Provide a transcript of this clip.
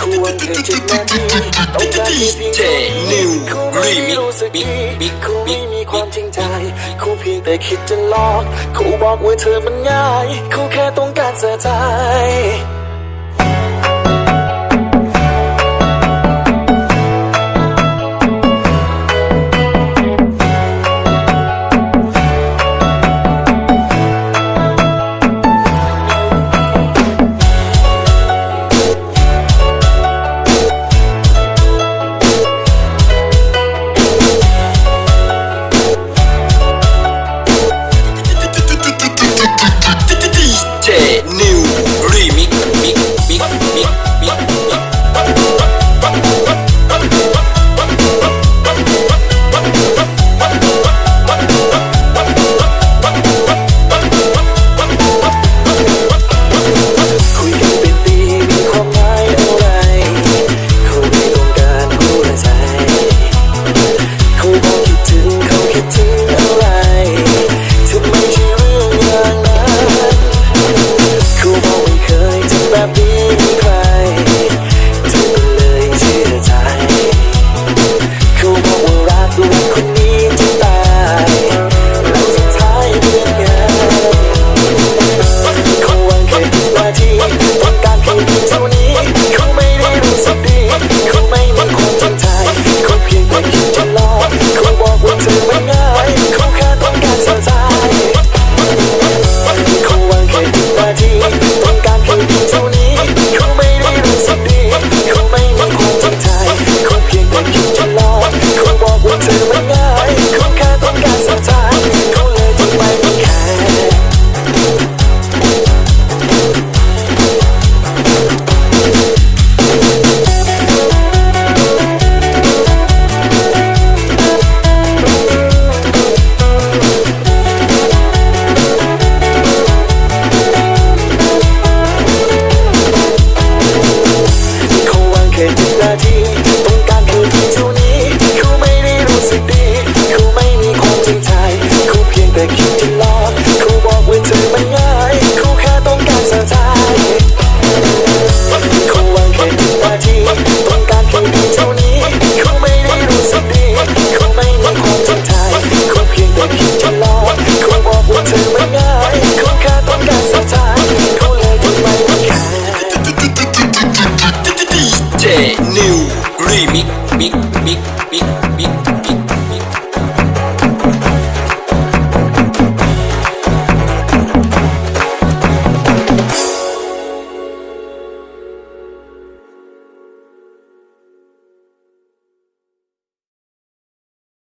ควรเธอจะมาที่ต้องการเพียงเธอนิ่งรีมิกบิ๊กบิ๊กไม่มีความจริงใจคู่เพียงแต่คิดจะหลอกคู่บอกว่าเธอมันง่ายเขาแค่ต้องการเสียใจ New Remix Mix Mix Mix